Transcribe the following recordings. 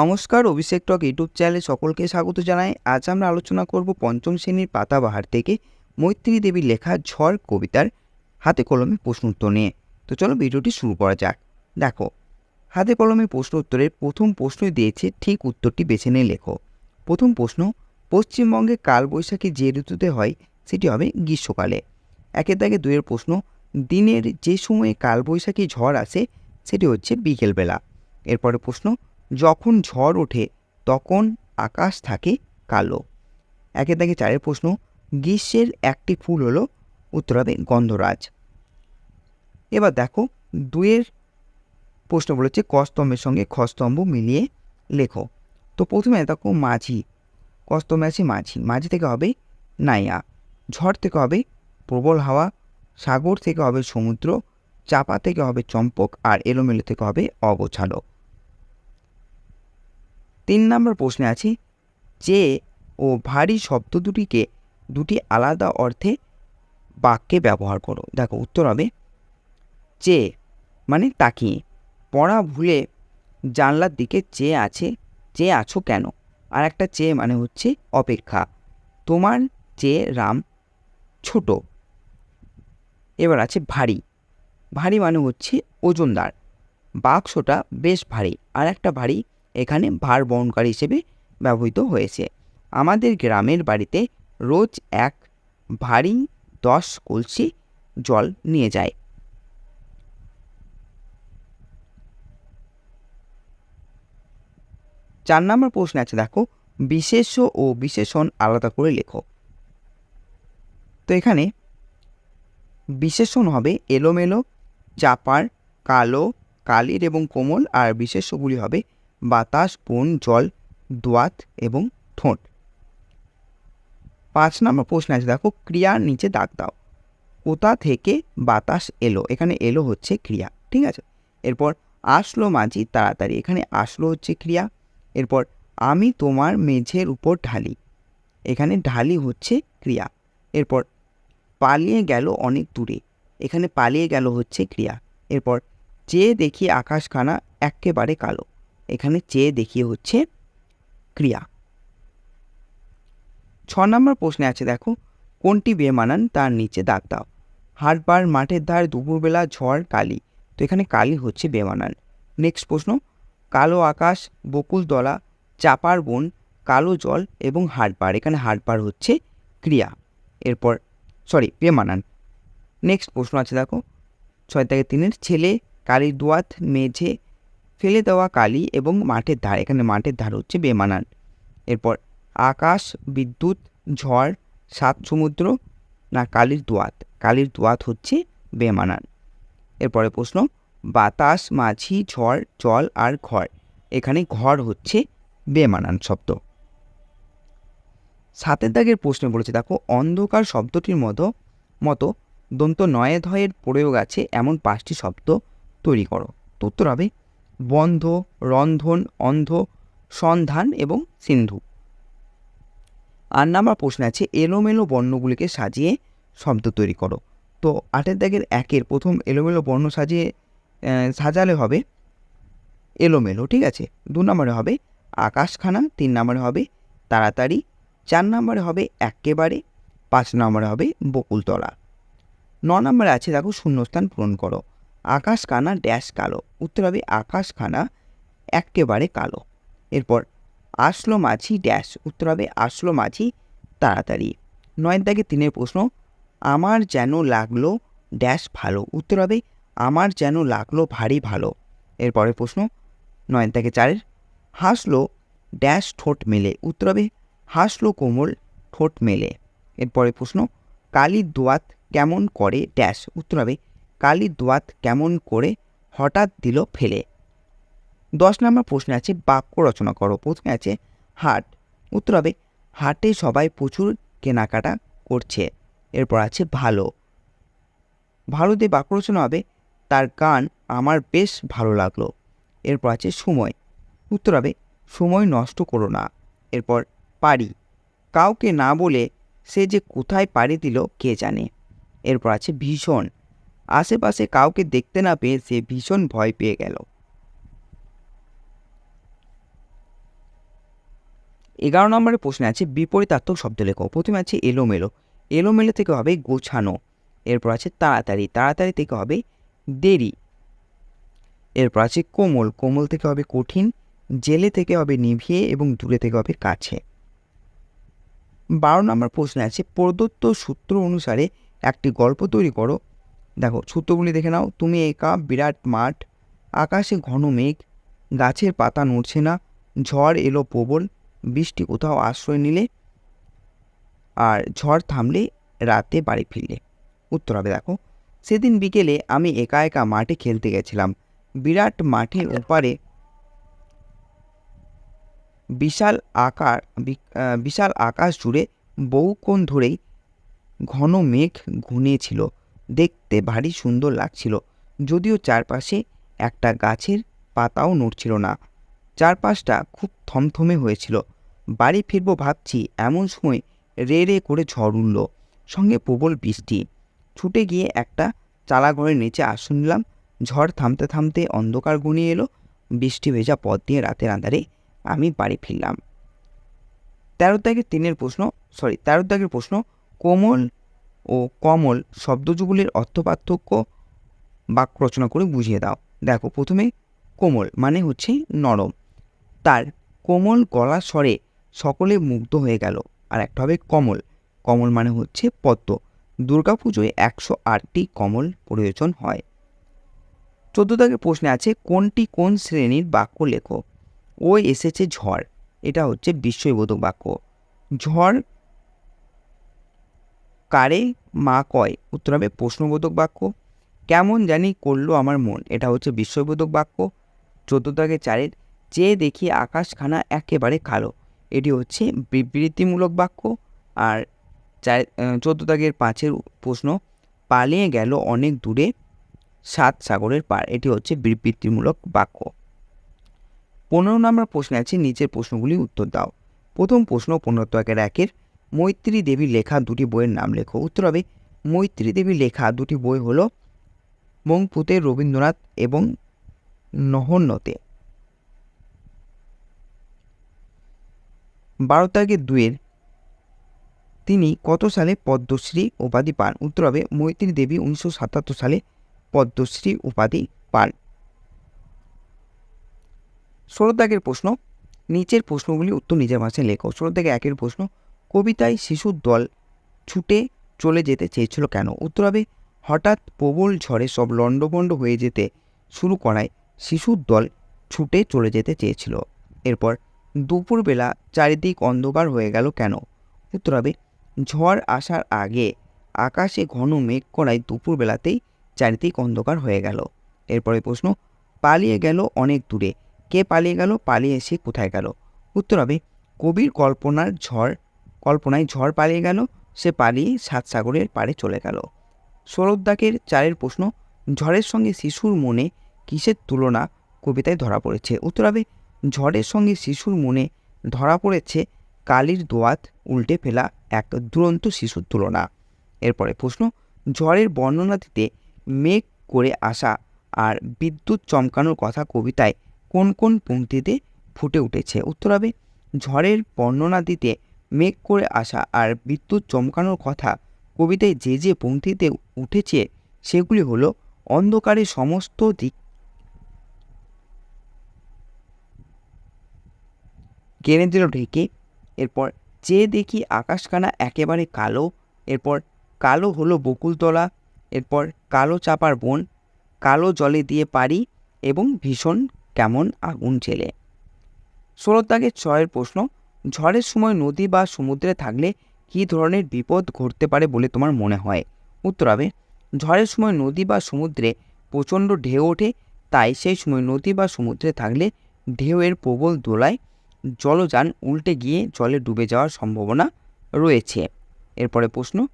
নমস্কার, অভিষেক টক ইউটিউব চ্যানেলে সকলকে স্বাগত জানাই। আজ আমরা আলোচনা করব পঞ্চম শ্রেণির পাতাবাহার থেকে মৈত্রী দেবীর লেখা ঝড় কবিতার হাতে কলমে প্রশ্ন উত্তর নিয়ে। তো চলো ভিডিওটি শুরু করা যাক। দেখো, হাতে কলমে প্রশ্ন উত্তরের প্রথম প্রশ্নই দিয়েছে, ঠিক উত্তরটি বেছে নিয়ে লেখো। প্রথম প্রশ্ন, পশ্চিমবঙ্গে কালবৈশাখী যে ঋতুতে হয়, সেটি হবে গ্রীষ্মকালে। একের দাগে দুয়ের প্রশ্ন, দিনের যে সময়ে কালবৈশাখী ঝড় আসে, সেটি হচ্ছে বিকেলবেলা। এরপরে প্রশ্ন যখন ঝড় ওঠে, তখন আকাশ থাকে কালো। একে দাগে চারের প্রশ্ন, গ্রীষ্মের একটি ফুল হলো উত্তর হবে গন্ধরাজ। এবার দেখো দুয়ের প্রশ্ন বলেছে, কস্তম্ভের সঙ্গে খস্তম্ভ মিলিয়ে লেখো। তো প্রথমে দেখো মাঝি। কস্তম্ভে আছে মাঝি। মাঝি থেকে হবে নাইয়া। ঝড় থেকে হবে প্রবল হাওয়া। সাগর থেকে হবে সমুদ্র। চাপা থেকে হবে চম্পক। আর এলোমেলো থেকে হবে অগোছালো তিন নম্বর প্রশ্নে আছে, যে ও ভারী শব্দ দুটিকে দুটি আলাদা অর্থে বাক্যে ব্যবহার করো। দেখো, উত্তর হবে যে মানে তাকিয়ে। পড়া ভুলে জানলার দিকে চেয়ে আছে চেয়ে আছো কেন? আর একটা চেয়ে মানে হচ্ছে অপেক্ষা। তোমার চেয়ে রাম ছোট। এবার আছে ভারী। ভারী মানে হচ্ছে ওজনদার। বাক্সটা বেশ ভারী। আর একটা ভারী এখানে ভার বহনকারী হিসেবে ব্যবহৃত হয়েছে। আমাদের গ্রামের বাড়িতে রোজ এক ভারী দশ কলসি জল নিয়ে যায়। চার নম্বর প্রশ্ন আছে, দেখো, বিশেষ্য ও বিশেষণ আলাদা করে লেখো। তো এখানে বিশেষণ হবে এলোমেলো, চাপার, কালো, কালির এবং কোমল, আর বিশেষ্যগুলি হবে বাতাস, বন, জল, দোয়াত এবং ঠোঁট। পাঁচ নম্বর প্রশ্ন আছে, দেখো, ক্রিয়ার নিচে দাগ দাও। কোথা থেকে বাতাস এলো? এখানে এলো হচ্ছে ক্রিয়া, ঠিক আছে? এরপর আসলো মাঝি, তাড়াতাড়ি। এখানে আসলো হচ্ছে ক্রিয়া। এরপর আমি তোমার মেঝের উপর ঢালি। এখানে ঢালি হচ্ছে ক্রিয়া। এরপর পালিয়ে গেল অনেক দূরে। এখানে পালিয়ে গেল হচ্ছে ক্রিয়া। এরপর চেয়ে দেখি আকাশখানা একেবারে কালো। এখানে চেয়ে দেখিয়ে হচ্ছে ক্রিয়া। ছ নম্বর প্রশ্নে আছে, দেখো, কোনটি বেমানান তার নিচে দাগ দাও? হাটবার মাঠের ধার দুপুরবেলা ঝড়, কালি। তো এখানে কালি হচ্ছে বেমানান। নেক্সট প্রশ্ন, কালো আকাশ বকুলতলা চাপার বন, কালো জল এবং হাটবার। এখানে হাটবার হচ্ছে ক্রিয়া। এরপর সরি বেমানান। নেক্সট প্রশ্ন আছে, দেখো, ছয় থেকে তিনের ছেলে, কালির দোয়াত, মেঝে ফেলে দেওয়া কালি এবং মাঠের ধার, এখানে মাঠের ধার হচ্ছে বেমানান। এরপর আকাশ, বিদ্যুৎ, ঝড়, সাত সমুদ্র, না, কালির দোয়াত। কালির দোয়াত হচ্ছে বেমানান। এরপরে প্রশ্ন, বাতাস, মাঝি, ঝড়, জল আর ঘর, এখানে ঘর হচ্ছে বেমানান শব্দ। সাতের দাগের প্রশ্নে বলেছে, দেখো, অন্ধকার শব্দটির মতো মতো দন্ত নয়ে ধয়ের প্রয়োগ আছে, এমন পাঁচটি শব্দ তৈরি করো। উত্তর হবে বন্ধ, রন্ধন, অন্ধ, সন্ধান এবং সিন্ধু। আর নাম্বার প্রশ্ন আছে, এলোমেলো বর্ণগুলিকে সাজিয়ে শব্দ তৈরি করো। তো আটের দাগের একের প্রথম এলোমেলো বর্ণ সাজিয়ে সাজালে হবে এলোমেলো, ঠিক আছে? দু নম্বরে হবে আকাশখানা, তিন নম্বরে হবে তাড়াতাড়ি, চার নম্বরে হবে একেবারে পাঁচ নম্বরে হবে বকুলতলা। ন নম্বরে আছে, দেখো, শূন্যস্থান পূরণ করো। আকাশ কানা ড্যাশ কালো উত্তর হবে আকাশ খানা একেবারে কালো। এরপর আসলো মাঝি ড্যাশ উত্তর হবে আসলো মাঝি তাড়াতাড়ি। নয়ের দাগে তিনের প্রশ্ন, আমার যেন লাগল ড্যাশ ভালো উত্তর হবে আমার যেন লাগল ভারী ভালো। এরপরে প্রশ্ন নয়ের দাগে চারের, হাসলো ড্যাশ ঠোঁট মেলে উত্তর হবে হাসলো কোমল ঠোঁট মেলে। এরপরে প্রশ্ন, কালির দোয়াত কেমন করে ড্যাশ উত্তর হবে কালির দোয়াত কেমন করে হঠাৎ দিল ফেলে। দশ নম্বর প্রশ্নে আছে, বাক্য রচনা করো। প্রথমে আছে, হাট। উত্তর হবে, হাটে সবাই প্রচুর কেনাকাটা করছে। এরপর আছে, ভালো। ভালো দিয়ে বাক্য রচনা হবে, তার গান আমার বেশ ভালো লাগল। এরপর আছে, সময়। উত্তর হবে, সময় নষ্ট করো না। এরপর, পারি। কাউকে না বলে সে যে কোথায় পাড়ি দিল, কে জানে। এরপর আছে, ভীষণ। আশেপাশে কাউকে দেখতে না পেয়ে সে ভীষণ ভয় পেয়ে গেল। এগারো নম্বরের প্রশ্নে আছে, বিপরীতার্থক শব্দ লেখো। প্রথমে আছে এলোমেলো। এলোমেলো থেকে হবে গোছানো। এরপর আছে তাড়াতাড়ি। তাড়াতাড়ি থেকে হবে দেরি। এরপর আছে কোমল। কোমল থেকে হবে কঠিন। জেলে থেকে হবে নিভিয়ে এবং দূরে থেকে হবে কাছে। বারো নম্বর প্রশ্নে আছে, প্রদত্ত সূত্র অনুসারে একটি গল্প তৈরি করো। দেখো, সূত্রগুলি দেখে নাও। তুমি একা বিরাট মাঠ, আকাশে ঘন মেঘ, গাছের পাতা নড়ছে না, ঝড় এলো প্রবল, বৃষ্টি কোথাও আশ্রয় নিলে, আর ঝড় থামলে রাতে বাড়ি ফিরলে। উত্তর হবে দেখো, সেদিন বিকেলে আমি একা একা মাঠে খেলতে গেছিলাম। বিরাট মাঠের ওপারে বিশাল আকার বিশাল আকাশ জুড়ে বহুক্ষণ ধরেই ঘন মেঘ ঘুনিয়েছিল। দেখতে ভারী সুন্দর লাগছিল, যদিও চারপাশে একটা গাছের পাতাও নড়ছিল না। চারপাশটা খুব থমথমে হয়েছিল। বাড়ি ফিরবো ভাবছি, এমন সময় রে রে করে ঝড় উঠল, সঙ্গে প্রবল বৃষ্টি। ছুটে গিয়ে একটা চালা ঘরের নিচে আসন নিলাম, ঝড় থামতে থামতে অন্ধকার গুনিয়ে এলো, বৃষ্টি ভেজা পথ দিয়ে রাতের আঁধারে আমি বাড়ি ফিরলাম। তেরো দাগের তিনের প্রশ্ন সরি তেরো দাগের প্রশ্ন, কোমল ও কমল শব্দযুগুলির অর্থ পার্থক্য বাক্য রচনা করে বুঝিয়ে দাও। দেখো, প্রথমে কোমল মানে হচ্ছে নরম। তার কোমল গলা স্বরে সকলে মুগ্ধ হয়ে গেল। আর একটা হবে কমল। কমল মানে হচ্ছে পদ্ম। দুর্গাপুজোয় একশো আটটি কমল প্রয়োজন হয়। চোদ্দ দাগের প্রশ্নে আছে, কোনটি কোন শ্রেণির বাক্য লেখো? ও এসেছে ঝড়। এটা হচ্ছে বিস্ময়বোধক বাক্য। ঝড় কারে মা কয়? উত্তর হবে প্রশ্নবোধক বাক্য। কেমন জানি করল আমার মন। এটা হচ্ছে বিস্ময়বোধক বাক্য। চোদ্দ দাগে চারের, যে দেখি আকাশখানা একেবারে কালো। এটি হচ্ছে বিবৃতিমূলক বাক্য। আর চার চোদ্দ দাগের পাঁচের প্রশ্ন, পালিয়ে গেল অনেক দূরে সাত সাগরের পার এটি হচ্ছে বিবৃতিমূলক বাক্য। পনেরো নম্বর প্রশ্নে আছে, নিচের প্রশ্নগুলি উত্তর দাও। প্রথম প্রশ্ন পনেরো একের একের মৈত্রী দেবীর লেখা দুটি বইয়ের নাম লেখো। উত্তর হবে, মৈত্রী দেবীর লেখা দুটি বই হল মংপুতে রবীন্দ্রনাথ এবং নহন্যতে বারো তারিখে দুয়ের তিনি কত সালে পদ্মশ্রী উপাধি পান? উত্তর হবে, মৈত্রী দেবী উনিশশো সাতাত্তর সালে পদ্মশ্রী উপাধি পান। ষোলো দাগের প্রশ্ন, নিচের প্রশ্নগুলি উত্তর নিজের ভাষায় লেখো। ষোলো থেকে একের প্রশ্ন কবিতায় শিশুর দল ছুটে চলে যেতে চেয়েছিল কেন? উত্তর হবে, হঠাৎ প্রবল ঝড়ে সব লণ্ডভণ্ড হয়ে যেতে শুরু করায় শিশুর দল ছুটে চলে যেতে চেয়েছিল। এরপর দুপুরবেলা চারিদিক অন্ধকার হয়ে গেল কেন? উত্তর হবে, ঝড় আসার আগে আকাশে ঘন মেঘ করায় দুপুরবেলাতেই চারিদিক অন্ধকার হয়ে গেল। এরপরে প্রশ্ন, পালিয়ে গেল অনেক দূরে? কে পালিয়ে গেল? পালিয়ে এসে কোথায় গেল? উত্তর হবে, কবির কল্পনার ঝড় কল্পনায় ঝড় পালিয়ে গেল, সে পালিয়ে সাত সাগরের পাড়ে চলে গেল। শরদ্দাকের চারের প্রশ্ন, ঝড়ের সঙ্গে শিশুর মনে কিসের তুলনা? কবিতায় ধরা পড়েছে। উত্তর হবে, ঝড়ের সঙ্গে শিশুর মনে ধরা পড়েছে কালির দোয়াত উল্টে ফেলা এক দুরন্ত শিশুর তুলনা। এরপরে প্রশ্ন, ঝড়ের বর্ণনা দিতে মেঘ করে আসা আর বিদ্যুৎ চমকানোর কথা কবিতায় কোন কোন পংক্তিতে ফুটে উঠেছে? উত্তর হবে, ঝড়ের বর্ণনা দিতে মেঘ করে আসা আর বিদ্যুৎ চমকানোর কথা কবিতায় যে যে পংক্তিতে উঠেছে সেগুলি হলো অন্ধকারে সমস্ত দিক। কেড়ে দিল ঢেকে, এরপর যে দেখি আকাশখানা একেবারে কালো, এরপর কালো হলো বকুলতলা, এরপর কালো চাপার বন, কালো জলে দিয়ে পারি এবং ভীষণ কেমন আগুন ছেলে ষোলো দাগের ছয়ের প্রশ্ন ঝড়ের সময় নদী বা সমুদ্রে থাকলে কী ধরনের বিপদ ঘটতে পারে বলে তোমার মনে হয়? উত্তর হবে, ঝড়ের সময় নদী বা সমুদ্রে প্রচণ্ড ঢেউ ওঠে, তাই সেই সময় নদী বা সমুদ্রে থাকলে ঢেউয়ের প্রবল দোলায় জলযান উল্টে গিয়ে জলে ডুবে যাওয়ার সম্ভাবনা রয়েছে। এরপরে প্রশ্ন,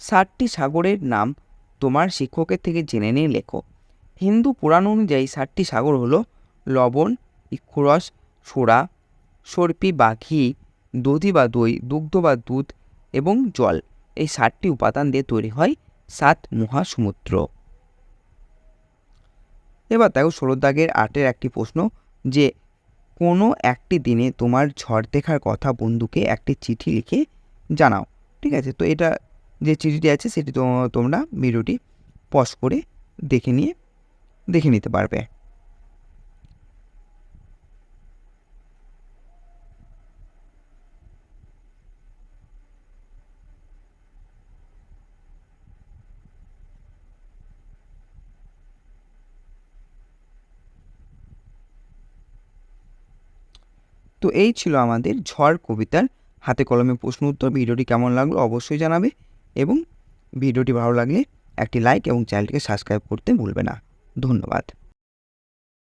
ষাটটি সাগরের নাম তোমার শিক্ষকের থেকে জেনে নিয়ে লেখো। হিন্দু পুরাণ অনুযায়ী ষাটটি সাগর হলো লবণ ইক্ষুরস সোড়া সর্পি বা ঘি দধি বা দই, দুগ্ধ বা দুধ এবং জল। এই সাতটি উপাদান দিয়ে তৈরি হয় সাত মহাসমুদ্র। এবার দেখো ষোলো দাগের আটের একটি প্রশ্ন যে কোনো একটি দিনে তোমার ঝড় দেখার কথা বন্ধুকে একটি চিঠি লিখে জানাও। ঠিক আছে? তো এটা যে চিঠিটি আছে সেটি তোমরা ভিডিওটি পজ করে দেখে নিয়ে, দেখে নিতে পারবে। তো এই ছিল আমাদের ঝড় কবিতার হাতে কলমে প্রশ্ন উত্তর। ভিডিওটি কেমন লাগল অবশ্যই জানাবে এবং ভিডিওটি ভালো লাগলে একটি লাইক এবং চ্যানেলটিকে সাবস্ক্রাইব করতে ভুলবে না। ধন্যবাদ।